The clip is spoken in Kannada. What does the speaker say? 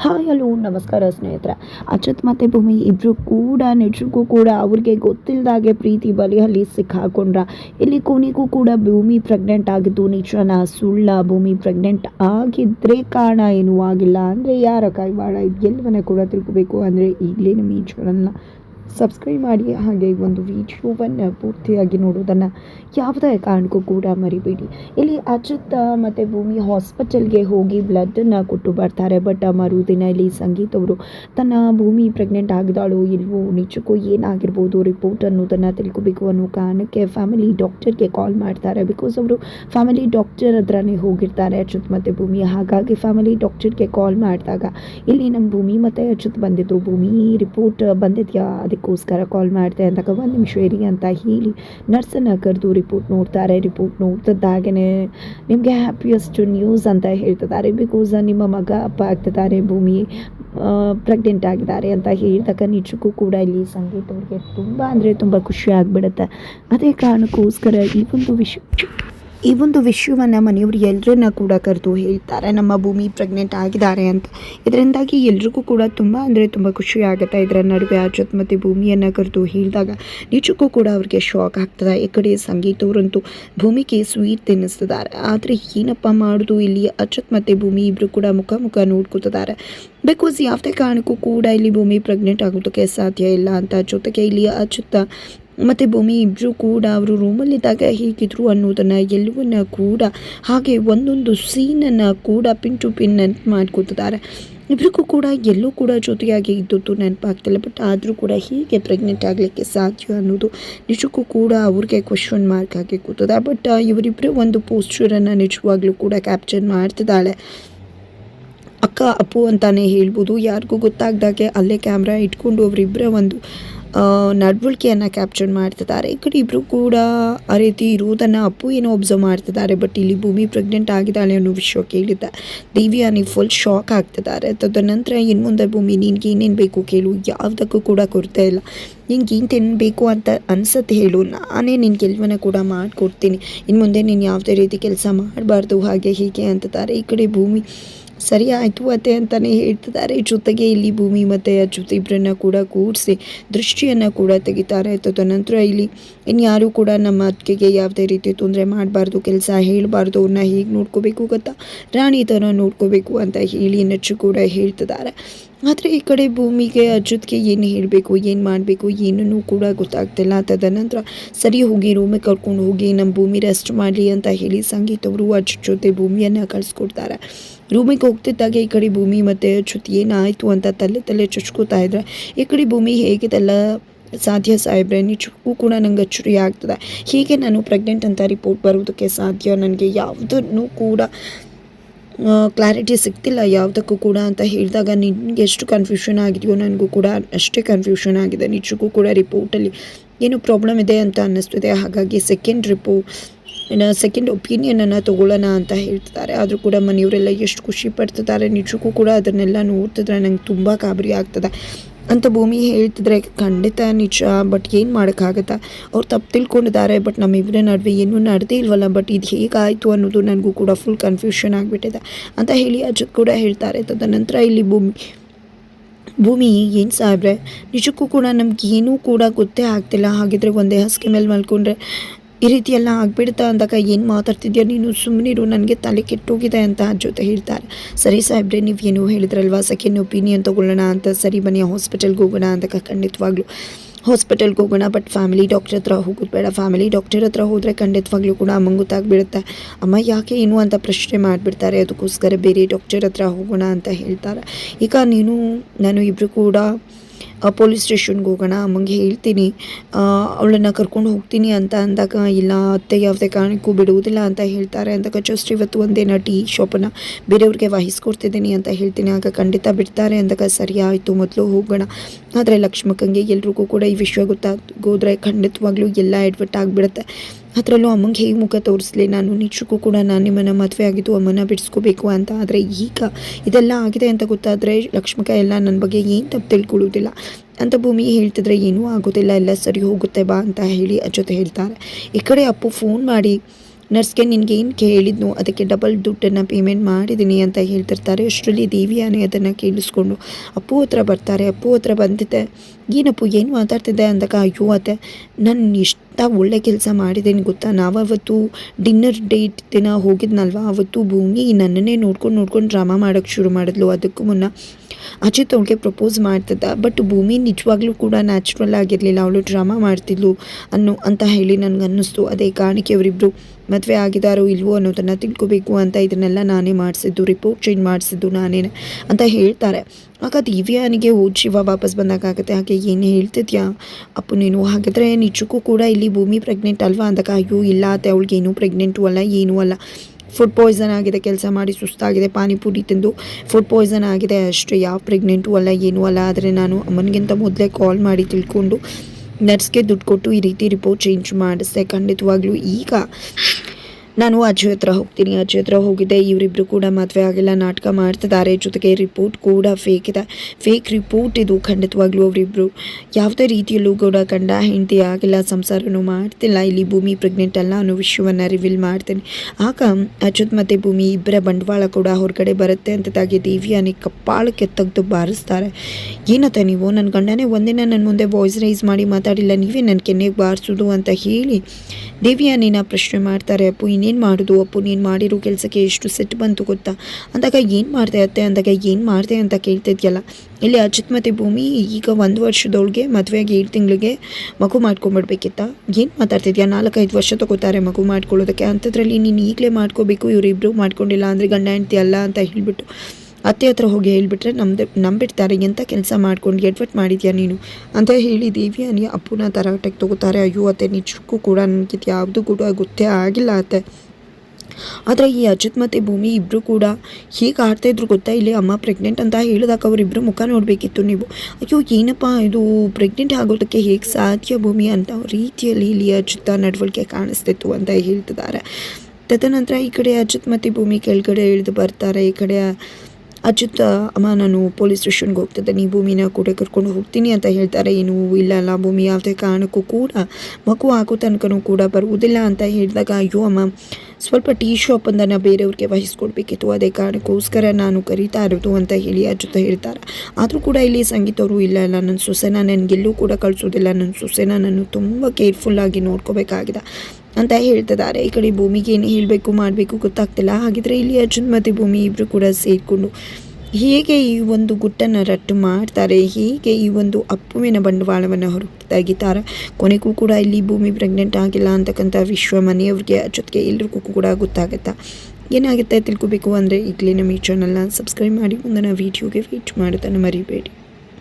ಹಾಯ್, ಹಲೋ, ನಮಸ್ಕಾರ ಸ್ನೇಹಿತರೆ. ಅಚ್ಯುತ್ ಮತ್ತು ಭೂಮಿ ಇಬ್ಬರು ಕೂಡ ನಿಜಕ್ಕೂ ಕೂಡ ಅವ್ರಿಗೆ ಗೊತ್ತಿಲ್ಲದಾಗೆ ಪ್ರೀತಿ ಬಲಿಯಲ್ಲಿ ಸಿಕ್ಕಾಕೊಂಡ್ರ. ಇಲ್ಲಿ ಕೊನೆಗೂ ಕೂಡ ಭೂಮಿ ಪ್ರೆಗ್ನೆಂಟ್ ಆಗಿದ್ದು, ನಿಜನ ಸುಳ್ಳ ಭೂಮಿ ಪ್ರೆಗ್ನೆಂಟ್ ಆಗಿದ್ದರೆ ಕಾರಣ ಏನೂ ಆಗಿಲ್ಲ. ಅಂದರೆ ಯಾರ ಕೈವಾಡ ಇದು ಎಲ್ಲವನ್ನ ಕೂಡ ತಿಳ್ಕೊಬೇಕು. ಅಂದರೆ ಈಗಲೇ ನಮ್ಮ ಈ ಸಬ್ಸ್ಕ್ರೈಬ್ ಮಾಡಿ ಹಾಗೆ ಒಂದು ವಿಡಿಯೋವನ್ನು ಪೂರ್ತಿಯಾಗಿ ನೋಡೋದನ್ನು ಯಾವುದೇ ಕಾರಣಕ್ಕೂ ಕೂಡ ಮರಿಬೇಡಿ. ಇಲ್ಲಿ ಅಚ್ಯುತ್ ಮತ್ತು ಭೂಮಿ ಹಾಸ್ಪಿಟಲ್ಗೆ ಹೋಗಿ ಬ್ಲಡ್ಡನ್ನು ಕೊಟ್ಟು ಬರ್ತಾರೆ. ಬಟ್ ಮರುದಿನ ಇಲ್ಲಿ ಸಂಗೀತ್ ಅವರು ತನ್ನ ಭೂಮಿ ಪ್ರೆಗ್ನೆಂಟ್ ಆಗಿದ್ದಾಳು ಇಲ್ವೋ ನಿಜಕ್ಕೂ ಏನಾಗಿರ್ಬೋದು ರಿಪೋರ್ಟ್ ಅನ್ನೋದನ್ನು ತಿಳ್ಕೊಬೇಕು ಅನ್ನೋ ಕಾರಣಕ್ಕೆ ಫ್ಯಾಮಿಲಿ ಡಾಕ್ಟರ್ಗೆ ಕಾಲ್ ಮಾಡ್ತಾರೆ. ಬಿಕಾಸ್ ಅವರು ಫ್ಯಾಮಿಲಿ ಡಾಕ್ಟರ್ ಹತ್ರನೇ ಹೋಗಿರ್ತಾರೆ ಅಚ್ಯುತ್ ಮತ್ತು ಭೂಮಿ. ಹಾಗಾಗಿ ಫ್ಯಾಮಿಲಿ ಡಾಕ್ಟರ್ಗೆ ಕಾಲ್ ಮಾಡಿದಾಗ ಇಲ್ಲಿ ನಮ್ಮ ಭೂಮಿ ಮತ್ತು ಅಚ್ಯುತ್ ಬಂದಿದ್ರು. ಭೂಮಿ ರಿಪೋರ್ಟ್ ಬಂದಿದೆಯಾ? ಅದಕ್ಕೋಸ್ಕರ ಕಾಲ್ ಮಾಡಿದೆ ಅಂದಾಗ ಒಂದು ನಿಮಿಷ ಇರಿ ಅಂತ ಹೇಳಿ ನರ್ಸನ್ನು ಕರೆದು ರಿಪೋರ್ಟ್ ನೋಡ್ತಾರೆ. ರಿಪೋರ್ಟ್ ನೋಡ್ತಿದ್ದಾಗೆ ನಿಮಗೆ ಹ್ಯಾಪಿಯೆಸ್ಟ್ ನ್ಯೂಸ್ ಅಂತ ಹೇಳ್ತಿದ್ದಾರೆ. ಬಿಕಾಸ್ ನಿಮ್ಮ ಮಗ, ಅಪ್ಪ ಆಗ್ತಿದ್ದಾರೆ, ಭೂಮಿ ಪ್ರೆಗ್ನೆಂಟ್ ಆಗಿದ್ದಾರೆ ಅಂತ ಹೇಳಿದಾಗ ನಿಜಕ್ಕೂ ಕೂಡ ಇಲ್ಲಿ ಸಂಗೀತ ಅವ್ರಿಗೆ ತುಂಬ ಅಂದರೆ ತುಂಬ ಖುಷಿ ಆಗಿಬಿಡುತ್ತೆ. ಅದೇ ಕಾರಣಕ್ಕೋಸ್ಕರ ಈ ಒಂದು ವಿಷಯ ಈ ಒಂದು ವಿಷಯವನ್ನು ಮನೆಯವರು ಎಲ್ಲರನ್ನ ಕೂಡ ಕರೆದು ಹೇಳ್ತಾರೆ, ನಮ್ಮ ಭೂಮಿ ಪ್ರೆಗ್ನೆಂಟ್ ಆಗಿದ್ದಾರೆ ಅಂತ. ಇದರಿಂದಾಗಿ ಎಲ್ರಿಗೂ ಕೂಡ ತುಂಬ ಅಂದರೆ ತುಂಬ ಖುಷಿ ಆಗುತ್ತೆ. ಇದರ ನಡುವೆ ಅಜತ್ ಮತ್ತು ಭೂಮಿಯನ್ನು ಕರೆದು ಹೇಳಿದಾಗ ನಿಜಕ್ಕೂ ಕೂಡ ಅವ್ರಿಗೆ ಶಾಕ್ ಆಗ್ತದೆ. ಈ ಕಡೆ ಸಂಗೀತವರಂತೂ ಭೂಮಿಗೆ ಸ್ವೀಟ್ ತಿನ್ನಿಸ್ತಿದ್ದಾರೆ ಆದರೆ ಏನಪ್ಪ ಮಾಡೋದು? ಇಲ್ಲಿ ಅಜತ್ ಮತ್ತು ಭೂಮಿ ಇಬ್ಬರು ಕೂಡ ಮುಖ ಮುಖ ನೋಡ್ಕೊತಿದ್ದಾರೆ. ಬಿಕಾಸ್ ಯಾವುದೇ ಕಾರಣಕ್ಕೂ ಕೂಡ ಇಲ್ಲಿ ಭೂಮಿ ಪ್ರೆಗ್ನೆಂಟ್ ಆಗೋದಕ್ಕೆ ಸಾಧ್ಯ ಇಲ್ಲ ಅಂತ. ಜೊತೆಗೆ ಇಲ್ಲಿ ಅಚ್ಯುತ ಮತ್ತು ಭೂಮಿ ಇಬ್ಬರು ಕೂಡ ಅವರು ರೂಮಲ್ಲಿದ್ದಾಗ ಹೀಗಿದ್ರು ಅನ್ನೋದನ್ನು ಎಲ್ಲವನ್ನ ಕೂಡ ಹಾಗೆ ಒಂದೊಂದು ಸೀನನ್ನು ಕೂಡ ಪಿನ್ ಟು ಪಿನ್ ನೆನಪು ಮಾಡ್ಕೋತಿದ್ದಾರೆ. ಇಬ್ಬರಿಗೂ ಕೂಡ, ಎಲ್ಲೂ ಕೂಡ ಜೊತೆಯಾಗಿ ಇದ್ದದ್ದು ನೆನಪಾಗ್ತಿಲ್ಲ ಬಟ್ ಆದರೂ ಕೂಡ ಹೀಗೆ ಪ್ರೆಗ್ನೆಂಟ್ ಆಗಲಿಕ್ಕೆ ಸಾಧ್ಯ ಅನ್ನೋದು ನಿಜಕ್ಕೂ ಕೂಡ ಅವ್ರಿಗೆ ಕ್ವಶನ್ ಮಾರ್ಕ್ ಆಗಿ ಕೂತದೆ. ಬಟ್ ಇವರಿಬ್ಬರು ಒಂದು ಪೋಸ್ಚರನ್ನು ನಿಜವಾಗ್ಲೂ ಕೂಡ ಕ್ಯಾಪ್ಚರ್ ಮಾಡ್ತಿದ್ದಾಳೆ. ಅಕ್ಕ, ಅಪ್ಪು ಅಂತಾನೆ ಹೇಳ್ಬೋದು. ಯಾರಿಗೂ ಗೊತ್ತಾಗ್ದಾಗೆ ಅಲ್ಲೇ ಕ್ಯಾಮ್ರಾ ಇಟ್ಕೊಂಡು ಅವರಿಬ್ಬರ ಒಂದು ನಡವಳಿಕೆಯನ್ನು ಕ್ಯಾಪ್ಚರ್ ಮಾಡ್ತಿದ್ದಾರೆ. ಈ ಕಡೆ ಇಬ್ಬರು ಕೂಡ ಆ ರೀತಿ ಇರುವುದನ್ನು ಅಪ್ಪು ಏನೋ ಒಬ್ಸರ್ವ್ ಮಾಡ್ತಿದ್ದಾರೆ ಬಟ್ ಇಲ್ಲಿ ಭೂಮಿ ಪ್ರೆಗ್ನೆಂಟ್ ಆಗಿದ್ದಾಳೆ ಅನ್ನೋ ವಿಷಯ ಕೇಳಿದ್ದೆ. ದೇವಿಯಾನಿ ಫುಲ್ ಶಾಕ್ ಆಗ್ತಿದ್ದಾರೆ. ತದನಂತರ ಇನ್ನು ಮುಂದೆ ಭೂಮಿ, ನಿನ್ಗೆ ಏನೇನು ಬೇಕು ಕೇಳು, ಯಾವುದಕ್ಕೂ ಕೂಡ ಕೊರತೆ ಇಲ್ಲ. ನಿನ್ಗೆ ಏನು ತಿನ್ನಬೇಕು ಅಂತ ಅನ್ಸತ್ತೆ ಹೇಳು. ನಾನೇ ನಿನ್ನ ಕೆಲವನ್ನ ಕೂಡ ಮಾಡಿಕೊಡ್ತೀನಿ. ಇನ್ನು ಮುಂದೆ ನೀನು ಯಾವುದೇ ರೀತಿ ಕೆಲಸ ಮಾಡಬಾರ್ದು, ಹಾಗೆ ಹೀಗೆ ಅಂತಿದ್ದಾರೆ. ಈ ಕಡೆ ಭೂಮಿ ಸರಿ ಆಯಿತು ಅತ್ತೆ ಅಂತಲೇ ಹೇಳ್ತಿದ್ದಾರೆ. ಜೊತೆಗೆ ಇಲ್ಲಿ ಭೂಮಿ ಮತ್ತು ಅಚ್ಯುತ್ ಇಬ್ಬರನ್ನ ಕೂಡ ಕೂರಿಸಿ ದೃಷ್ಟಿಯನ್ನು ಕೂಡ ತೆಗಿತಾರೆ ತದನಂತರ ಇಲ್ಲಿ ಇನ್ಯಾರೂ ಕೂಡ ನಮ್ಮ ಅತ್ತಿಗೆಗೆ ಯಾವುದೇ ರೀತಿ ತೊಂದರೆ ಮಾಡಬಾರ್ದು, ಕೆಲಸ ಹೇಳಬಾರ್ದು ಅವ್ರನ್ನ ಹೇಗೆ ನೋಡ್ಕೋಬೇಕು ಗೊತ್ತಾ? ರಾಣಿ ಥರ ನೋಡ್ಕೋಬೇಕು ಅಂತ ಹೇಳಿ ನಚ್ಚು ಕೂಡ ಹೇಳ್ತಿದ್ದಾರೆ. ಆದರೆ ಈ ಕಡೆ ಭೂಮಿಗೆ ಅಚ್ಯುತ್ಗೆ ಏನು ಹೇಳಬೇಕು, ಏನು ಮಾಡಬೇಕು ಏನೂ ಕೂಡ ಗೊತ್ತಾಗ್ತಿಲ್ಲ ತದನಂತರ ಸರಿ ಹೋಗಿ ರೂಮಿಗೆ ಕರ್ಕೊಂಡು ಹೋಗಿ ನಮ್ಮ ಭೂಮಿ ರೆಸ್ಟ್ ಮಾಡಲಿ ಅಂತ ಹೇಳಿ ಸಂಗೀತವರು ಅಚ್ಯುತ್ ಜೊತೆ ಭೂಮಿಯನ್ನು ಕಳಿಸ್ಕೊಡ್ತಾರೆ. ರೂಮಿಗೆ ಹೋಗ್ತಿದ್ದಾಗ ಈ ಕಡೆ ಭೂಮಿ ಮತ್ತು ಚುತಿ ಏನಾಯಿತು ಅಂತ ತಲೆ ತಲೆ ಚುಚ್ಕೋತಾ ಇದ್ರೆ, ಈ ಕಡೆ ಭೂಮಿ ಹೇಗಿದೆಲ್ಲ ಸಾಧ್ಯ ಸಾಹೇಬ್ರೆ? ನಿಜಕ್ಕೂ ಕೂಡ ನಂಗೆ ಅಚ್ಚುರಿ ಆಗ್ತದೆ. ಹೀಗೆ ನಾನು ಪ್ರೆಗ್ನೆಂಟ್ ಅಂತ ರಿಪೋರ್ಟ್ ಬರೋದಕ್ಕೆ ಸಾಧ್ಯ? ನನಗೆ ಯಾವುದನ್ನು ಕೂಡ ಕ್ಲಾರಿಟಿ ಸಿಗ್ತಿಲ್ಲ ಯಾವುದಕ್ಕೂ ಕೂಡ ಅಂತ ಹೇಳಿದಾಗ, ನಿನಗೆ ಎಷ್ಟು ಕನ್ಫ್ಯೂಷನ್ ಆಗಿದೆಯೋ ನನಗೂ ಕೂಡ ಅಷ್ಟೇ ಕನ್ಫ್ಯೂಷನ್ ಆಗಿದೆ. ನಿಜಕ್ಕೂ ಕೂಡ ರಿಪೋರ್ಟಲ್ಲಿ ಏನು ಪ್ರಾಬ್ಲಮ್ ಇದೆ ಅಂತ ಅನ್ನಿಸ್ತಿದೆ. ಹಾಗಾಗಿ ಸೆಕೆಂಡ್ ರಿಪೋ ಇನ್ನು ಸೆಕೆಂಡ್ ಒಪಿನಿಯನನ್ನು ತೊಗೊಳ್ಳೋಣ ಅಂತ ಹೇಳ್ತಿದ್ದಾರೆ. ಆದರೂ ಕೂಡ ಮನೆಯವರೆಲ್ಲ ಎಷ್ಟು ಖುಷಿ ಪಡ್ತಿದ್ದಾರೆ. ನಿಜಕ್ಕೂ ಕೂಡ ಅದನ್ನೆಲ್ಲ ನೋಡ್ತಿದ್ರೆ ನಂಗೆ ತುಂಬ ಗಾಬರಿ ಆಗ್ತದೆ. ಅಂತ ಭೂಮಿ ಹೇಳ್ತಿದ್ರೆ ಖಂಡಿತ ನಿಜ ಬಟ್ ಏನು ಮಾಡೋಕ್ಕಾಗತ್ತಾ? ಅವ್ರು ತಪ್ಪು ತಿಳ್ಕೊಂಡಿದ್ದಾರೆ ಬಟ್ ನಮ್ಮಿಬ್ಬರ ನಡುವೆ ಏನೂ ನಡೆದೇ ಇಲ್ವಲ್ಲ? ಬಟ್ ಇದು ಹೇಗಾಯಿತು ಅನ್ನೋದು ನನಗೂ ಕೂಡ ಫುಲ್ ಕನ್ಫ್ಯೂಷನ್ ಆಗಿಬಿಟ್ಟಿದೆ. ಅಂತ ಹೇಳಿ ಅಜಿತ್ ಕೂಡ ಹೇಳ್ತಾರೆ. ತದನಂತರ ಇಲ್ಲಿ ಭೂಮಿ ಭೂಮಿ ಏನು ಸಾಹೇಬ್ರೆ? ನಿಜಕ್ಕೂ ಕೂಡ ನಮಗೇನೂ ಕೂಡ ಗೊತ್ತೇ ಆಗ್ತಿಲ್ಲ. ಹಾಗಿದ್ರೆ ಒಂದೇ ಹಸ್ಕೆ ಮೇಲೆ ಮಲ್ಕೊಂಡ್ರೆ ಈ ರೀತಿ ಎಲ್ಲ ಆಗ್ಬಿಡ್ತಾ ಅಂದಾಗ ಏನು ಮಾತಾಡ್ತಿದ್ಯಾ ನೀನು? ಸುಮ್ಮನಿರು ನನಗೆ ತಲೆ ಕೆಟ್ಟೋಗಿದೆ ಅಂತ ಜೊತೆ ಹೇಳ್ತಾರೆ. ಸರಿ ಸಾಹೇಬ್ರೆ, ನೀವು ಏನು ಹೇಳಿದ್ರಲ್ವಾ? ಸೆಕೆಂಡ್ ಒಪಿನಿಯನ್ ತೊಗೊಳ್ಳೋಣ ಅಂತ. ಸರಿ ಬನ್ನಿ, ಹಾಸ್ಪಿಟಲ್ಗೆ ಹೋಗೋಣ ಅಂತ ಖಂಡಿತವಾಗ್ಲೂ. ಹಾಸ್ಪಿಟಲ್ಗೆ ಹೋಗೋಣ, ಬಟ್ ಫ್ಯಾಮಿಲಿ ಡಾಕ್ಟರ್ ಹತ್ರ ಹೋಗೋದು ಬೇಡ. ಫ್ಯಾಮಿಲಿ ಡಾಕ್ಟರ್ ಹತ್ರ ಹೋದರೆ ಖಂಡಿತವಾಗ್ಲೂ ಕೂಡ ಅಮ್ಮಂಗೆ ಗೊತ್ತಾಗ್ಬಿಡುತ್ತೆ ಅಮ್ಮ ಯಾಕೆ ಏನು ಅಂತ ಪ್ರಶ್ನೆ ಮಾಡಿಬಿಡ್ತಾರೆ. ಅದಕ್ಕೋಸ್ಕರ ಬೇರೆ ಡಾಕ್ಟರ್ ಹತ್ರ ಹೋಗೋಣ ಅಂತ ಹೇಳ್ತಾರೆ. ಈಗ ನೀನು, ನಾನು ಇಬ್ಬರು ಕೂಡ ಪೊಲೀಸ್ ಸ್ಟೇಷನ್ಗೆ ಹೋಗೋಣ ಅಮ್ಮಂಗೆ ಹೇಳ್ತೀನಿ. ಅವಳನ್ನು ಕರ್ಕೊಂಡು ಹೋಗ್ತೀನಿ ಅಂತ ಅಂದಾಗ, ಇಲ್ಲ, ಅತ್ತೆ ಯಾವುದೇ ಕಾರಣಕ್ಕೂ ಬಿಡುವುದಿಲ್ಲ ಅಂತ ಹೇಳ್ತಾರೆ. ಅಂದಾಗ, ಜಸ್ಟ್ ಇವತ್ತು ಒಂದಿನ ಟೀ ಶಾಪನ್ನು ಬೇರೆಯವ್ರಿಗೆ ವಹಿಸ್ಕೊಡ್ತಿದ್ದೀನಿ ಅಂತ ಹೇಳ್ತೀನಿ. ಆಗ ಖಂಡಿತ ಬಿಡ್ತಾರೆ. ಅಂದಾಗ, ಸರಿ ಆಯಿತು, ಮೊದಲು ಹೋಗೋಣ. ಆದರೆ ಲಕ್ಷ್ಮಕ್ಕಂಗೆ ಎಲ್ರಿಗೂ ಕೂಡ ಈ ವಿಷಯ ಗೊತ್ತಾಗೋದ್ರೆ ಖಂಡಿತವಾಗ್ಲೂ ಎಲ್ಲ ಎಡ್ವರ್ಟ್ ಆಗಿಬಿಡುತ್ತೆ. ಅದರಲ್ಲೂ ಅಮ್ಮಂಗೆ ಹೇಗೆ ಮುಖ ತೋರಿಸ್ಲಿ? ನಾನು ನಿಜಕ್ಕೂ ಕೂಡ ನಾನು ನಿಮ್ಮನ್ನು ಮದುವೆ ಆಗಿದ್ದು ಅಮ್ಮನ ಬಿಡಿಸ್ಕೋಬೇಕು ಅಂತ. ಆದರೆ ಈಗ ಇದೆಲ್ಲ ಆಗಿದೆ ಅಂತ ಗೊತ್ತಾದರೆ ಲಕ್ಷ್ಮಕ ಎಲ್ಲ ನನ್ನ ಬಗ್ಗೆ ಏನು ತಪ್ಪು ತಿಳ್ಕೊಳ್ಳೋದಿಲ್ಲ ಅಂತ ಭೂಮಿ ಹೇಳ್ತಿದ್ರೆ ಏನೂ ಆಗೋದಿಲ್ಲ. ಎಲ್ಲ ಸರಿ ಹೋಗುತ್ತೆ ಬಾ ಅಂತ ಹೇಳಿ ಜೊತೆ ಹೇಳ್ತಾರೆ. ಈ ಕಡೆ ಅಪ್ಪು ಫೋನ್ ಮಾಡಿ ನರ್ಸ್ಗೆ ನಿನಗೆ ಏನು ಕೇಳಿದ್ನು ಅದಕ್ಕೆ ಡಬಲ್ ದುಡ್ಡನ್ನು ಪೇಮೆಂಟ್ ಮಾಡಿದ್ದೀನಿ ಅಂತ ಹೇಳ್ತಿರ್ತಾರೆ. ಅಷ್ಟರಲ್ಲಿ ದೇವಿಯಾನೆ ಅದನ್ನು ಕೇಳಿಸ್ಕೊಂಡು, ಅಪ್ಪು ಹತ್ರ ಬರ್ತಾರೆ, ಅಪ್ಪು ಹತ್ರ ಬಂದಿದ್ದೆ ಏನಪ್ಪು, ಏನು ಮಾತಾಡ್ತಿದ್ದೆ? ಅಂದಾಗ, ಅಯ್ಯೋ, ಅತ್ತೆ, ನಾನು ಇಷ್ಟ ಒಳ್ಳೆ ಕೆಲಸ ಮಾಡಿದ್ದೀನಿ ಗೊತ್ತಾ? ನಾವವತ್ತು ಡಿನ್ನರ್ ಡೇಟ್ ದಿನ ಹೋಗಿದ್ನಲ್ವ? ಅವತ್ತು ಭೂಮಿ ನನ್ನನ್ನೇ ನೋಡ್ಕೊಂಡು ನೋಡ್ಕೊಂಡು ಡ್ರಾಮಾ ಮಾಡೋಕ್ಕೆ ಶುರು ಮಾಡಿದ್ಲು. ಅದಕ್ಕೂ ಮುನ್ನ ಅಜಿತ್ ಅವಳಿಗೆ ಪ್ರಪೋಸ್ ಮಾಡ್ತಿದ್ದ. ಬಟ್ ಭೂಮಿ ನಿಜವಾಗ್ಲೂ ಕೂಡ ನ್ಯಾಚುರಲ್ ಆಗಿರಲಿಲ್ಲ. ಅವಳು ಡ್ರಾಮಾ ಮಾಡ್ತಿದ್ಲು ಅನ್ನೋ ಅಂತ ಹೇಳಿ ನನಗೆ ಅನ್ನಿಸ್ತು ಅದೇ ಕಾರಣಕ್ಕೆ ಅವರಿಬ್ಬರು ಮದುವೆ ಆಗಿದಾರೋ ಇಲ್ವೋ ಅನ್ನೋದನ್ನು ತಿಳ್ಕೊಬೇಕು ಅಂತ ಇದನ್ನೆಲ್ಲ ನಾನೇ ಮಾಡಿಸಿದ್ದು ರಿಪೋರ್ಟ್ ಚೇಂಜ್ ಮಾಡಿಸಿದ್ದು ನಾನೇ ಅಂತ ಹೇಳ್ತಾರೆ. ಆಗ ದಿವ್ಯಾನಿಗೆ ಓದ್ ಶಿವ ವಾಪಸ್ ಬಂದಾಗುತ್ತೆ ಹಾಗೆ ಏನು ಹೇಳ್ತಿದ್ಯಾ? ಅಪ್ಪು, ನೀನು ಹಾಗಿದ್ರೆ ನಿಜಕ್ಕೂ ಕೂಡ ಇಲ್ಲಿ ಭೂಮಿ ಪ್ರೆಗ್ನೆಂಟ್ ಅಲ್ವಾ? ಅಂದಾಗ, ಅಯ್ಯೋ, ಇಲ್ಲ ಅತ್ತೆ ಅವಳಿಗೆ ಏನೂ ಪ್ರೆಗ್ನೆಂಟು ಅಲ್ಲ, ಏನೂ ಅಲ್ಲ. ಫುಡ್ ಪಾಯ್ಸನ್ ಆಗಿದೆ, ಕೆಲಸ ಮಾಡಿ ಸುಸ್ತಾಗಿದೆ, ಪಾನಿಪುರಿ ತಿಂದು ಫುಡ್ ಪಾಯ್ಸನ್ ಆಗಿದೆ. ಅಷ್ಟೇ, ಯಾವ ಪ್ರೆಗ್ನೆಂಟು ಅಲ್ಲ, ಏನೂ ಅಲ್ಲ. ಆದರೆ ನಾನು ಅಮ್ಮನಿಗಿಂತ ಮೊದಲೇ ಕಾಲ್ ಮಾಡಿ ತಿಳ್ಕೊಂಡು ನರ್ಸ್ಗೆ ದುಡ್ಡು ಕೊಟ್ಟು ಈ ರೀತಿ ರಿಪೋರ್ಟ್ ಚೇಂಜ್ ಮಾಡಿಸ್ದೆ ಖಂಡಿತವಾಗ್ಲೂ ಈಗ ನಾನು ಅಜ್ಜಿ ಹತ್ರ ಹೋಗ್ತೀನಿ. ಅಜ್ಜಿ ಹತ್ರ ಹೋಗಿದ್ದೆ. ಇವರಿಬ್ಬರು ಕೂಡ ಮದುವೆ ಆಗಿಲ್ಲ. ನಾಟಕ ಮಾಡ್ತಿದ್ದಾರೆ. ಜೊತೆಗೆ ರಿಪೋರ್ಟ್ ಕೂಡ ಫೇಕ್ ಇದೆ. ಫೇಕ್ ರಿಪೋರ್ಟ್ ಇದು. ಖಂಡಿತವಾಗ್ಲೂ ಅವರಿಬ್ಬರು ಯಾವುದೇ ರೀತಿಯಲ್ಲೂ ಕೂಡ ಗಂಡ, ಹೆಂಡತಿ ಆಗಿಲ್ಲ. ಸಂಸಾರನೂ ಮಾಡ್ತಿಲ್ಲ. ಇಲ್ಲಿ ಭೂಮಿ ಪ್ರೆಗ್ನೆಂಟ್ ಅಲ್ಲ. ಅನ್ನೋ ವಿಷಯವನ್ನು ರಿವೀಲ್ ಮಾಡ್ತೀನಿ. ಆಗ ಅಚ್ಯುತ್ ಮತ್ತು ಭೂಮಿ ಇಬ್ಬರ ಬಂಡವಾಳ ಕೂಡ ಹೊರಗಡೆ ಬರುತ್ತೆ ಅಂತದಾಗಿ ದೇವಿಯಾನಿ ಕಪ್ಪಾಳಕ್ಕೆ ತೆಗೆದು ಬಾರಿಸ್ತಾರೆ. ಏನತ್ತ ನೀವು? ನನ್ನ ಗಂಡನೇ ಒಂದಿನ ನನ್ನ ಮುಂದೆ ವಾಯ್ಸ್ ರೈಸ್ ಮಾಡಿ ಮಾತಾಡಿಲ್ಲ. ನೀವೇ ನನ್ನ ಕೆನ್ನೆಗೆ ಬಾರಿಸೋದು ಅಂತ ಹೇಳಿ ದೇವಿಯಾನಿನ ಪ್ರಶ್ನೆ ಮಾಡ್ತಾರೆ, ಅಪ್ಪು, ಇನ್ನೇನು ಮಾಡೋದು? ಅಪ್ಪು, ನೀನು ಮಾಡಿರೋ ಕೆಲಸಕ್ಕೆ ಎಷ್ಟು ಸಿಟ್ಟು ಬಂತು ಗೊತ್ತಾ? ಅಂದಾಗ, ಏನು ಮಾಡಿದೆ ಅತ್ತೆ? ಅಂದಾಗ, ಏನು ಮಾಡಿದೆ ಅಂತ ಕೇಳ್ತಿದ್ಯಲ್ಲ? ಇಲ್ಲಿ ಅಜಿತ್ ಮತ್ತು ಭೂಮಿ ಈಗ ಒಂದು ವರ್ಷದೊಳಗೆ ಮದುವೆಯಾಗಿ ಏಳು ತಿಂಗಳಿಗೆ ಮಗು ಮಾಡ್ಕೊಂಬಿಡ್ಬೇಕಿತ್ತ? ಏನು ಮಾತಾಡ್ತಿದ್ಯಾ? ನಾಲ್ಕೈದು ವರ್ಷ ತಗೋತಾರೆ ಮಗು ಮಾಡ್ಕೊಳ್ಳೋದಕ್ಕೆ. ಅಂಥದ್ರಲ್ಲಿ ನೀನು ಈಗಲೇ ಮಾಡ್ಕೋಬೇಕು ಇವರಿಬ್ಬರು ಮಾಡ್ಕೊಂಡಿಲ್ಲ ಅಂದರೆ ಗಂಡ, ಹೆಂಡ್ತಿ ಅಲ್ಲ ಅಂತ ಹೇಳಿಬಿಟ್ಟು ಅತ್ತೆ ಹತ್ರ ಹೋಗಿ ಹೇಳಿಬಿಟ್ರೆ, ನಮ್ದು ನಂಬಿಡ್ತಾರೆ ಎಂಥ ಕೆಲಸ ಮಾಡ್ಕೊಂಡು ಎಡ್ವರ್ಟ್ ಮಾಡಿದ್ಯಾ ನೀನು? ಅಂತ ಹೇಳಿ ದೇವಿಯಾನಿ ಅಪ್ಪನ ತರಾಟೆಗೆ ತಗೋತಾರೆ. ಅಯ್ಯೋ ಅತ್ತೆ ನಿಜಕ್ಕೂ ಕೂಡ ನನಗೆ ಯಾವುದು ಕೂಡ ಗೊತ್ತೇ ಆಗಿಲ್ಲ ಅತ್ತೆ. ಆದರೆ ಈ ಅಜಿತ್ ಮತ್ತು ಭೂಮಿ ಇಬ್ಬರು ಕೂಡ ಹೀಗೆ ಆಡ್ತಾಯಿದ್ರು ಗೊತ್ತಾ? ಇಲ್ಲಿ ಅಮ್ಮ ಪ್ರೆಗ್ನೆಂಟ್ ಅಂತ ಹೇಳಿದಾಗ ಅವರಿಬ್ಬರು ಮುಖ ನೋಡಬೇಕಿತ್ತು ನೀವು. ಅಯ್ಯೋ, ಏನಪ್ಪ ಇದು? ಪ್ರೆಗ್ನೆಂಟ್ ಆಗೋದಕ್ಕೆ ಹೇಗೆ ಸಾಧ್ಯ ಭೂಮಿ? ಅಂತ ರೀತಿಯಲ್ಲಿ ಇಲ್ಲಿ ಅಜಿತ ನಡವಳಿಕೆ ಕಾಣಿಸ್ತಿತ್ತು ಅಂತ ಹೇಳ್ತಿದ್ದಾರೆ. ತದನಂತರ ಈ ಕಡೆ ಅಜಿತ್ ಮತ್ತು ಭೂಮಿ ಕೆಳಗಡೆ ಇಳಿದು ಬರ್ತಾರೆ. ಈ ಕಡೆ ಅಚ್ಯುತ್, ಅಮ್ಮ, ನಾನು ಪೊಲೀಸ್ ಸ್ಟೇಷನ್ಗೆ ಹೋಗ್ತಿದ್ದೆ. ನೀವು ಭೂಮಿನ ಕೂಡ ಕರ್ಕೊಂಡು ಹೋಗ್ತೀನಿ ಅಂತ ಹೇಳ್ತಾರೆ. ಏನು ಇಲ್ಲ ಅಲ್ಲ, ಭೂಮಿ ಯಾವುದೇ ಕಾರಣಕ್ಕೂ ಕೂಡ ಮಗು ಹಾಕೋ ತನಕನೂ ಕೂಡ ಬರುವುದಿಲ್ಲ ಅಂತ ಹೇಳಿದಾಗ, ಅಯ್ಯೋ ಅಮ್ಮ, ಸ್ವಲ್ಪ ಟೀ ಶಾಪಂದನ್ನು ಬೇರೆಯವ್ರಿಗೆ ವಹಿಸ್ಕೊಡ್ಬೇಕಿತ್ತು. ಅದೇ ಕಾರಣಕ್ಕೋಸ್ಕರ ನಾನು ಕರೀತಾ ಇರೋದು ಅಂತ ಹೇಳಿ ಅಚ್ಯುತ ಹೇಳ್ತಾರೆ. ಆದರೂ ಕೂಡ ಇಲ್ಲಿ ಸಂಗೀತವರು ಇಲ್ಲ ಅಲ್ಲ. ನನ್ನ ಸೊಸೆನ ನನಗೆಲ್ಲೂ ಕೂಡ ಕಳಿಸೋದಿಲ್ಲ. ನನ್ನ ಸೊಸೆನ ನಾನು ತುಂಬ ಕೇರ್ಫುಲ್ಲಾಗಿ ನೋಡ್ಕೋಬೇಕಾಗಿದೆ. ಅಂತ ಹೇಳ್ತಿದ್ದಾರೆ. ಈ ಕಡೆ ಭೂಮಿಗೆ ಏನು ಹೇಳಬೇಕು, ಮಾಡಬೇಕು ಗೊತ್ತಾಗ್ತಿಲ್ಲ. ಹಾಗಿದ್ರೆ ಇಲ್ಲಿ ಅರ್ಜುನ್ ಮತ್ತು ಭೂಮಿ ಇಬ್ಬರು ಕೂಡ ಸೇರಿಕೊಂಡು ಹೇಗೆ ಈ ಒಂದು ಗುಟ್ಟನ್ನು ರಟ್ಟು ಮಾಡ್ತಾರೆ, ಹೇಗೆ ಈ ಒಂದು ಅಪ್ಪುವಿನ ಬಂಡವಾಳವನ್ನು ಹೊರಗೆ ತೆಗಿತಾರೆ ಕೊನೆಗೂ ಕೂಡ ಇಲ್ಲಿ ಭೂಮಿ ಪ್ರೆಗ್ನೆಂಟ್ ಆಗಿಲ್ಲ ಅಂತಕ್ಕಂಥ ವಿಶ್ವ ಮನೆಯವ್ರಿಗೆ ಜೊತೆಗೆ ಎಲ್ರಿಗೂ ಕೂಡ ಗೊತ್ತಾಗುತ್ತೆ? ಏನಾಗುತ್ತೆ ತಿಳ್ಕೊಬೇಕು ಅಂದರೆ ಈಗಲೇ ನಮ್ಮ ಈ ಚಾನಲ್ನ ಸಬ್ಸ್ಕ್ರೈಬ್ ಮಾಡಿ ಮುಂದಿನ ವೀಡಿಯೋಗೆ ವೀಟ್ ಮಾಡೋದನ್ನು ಮರಿಬೇಡಿ.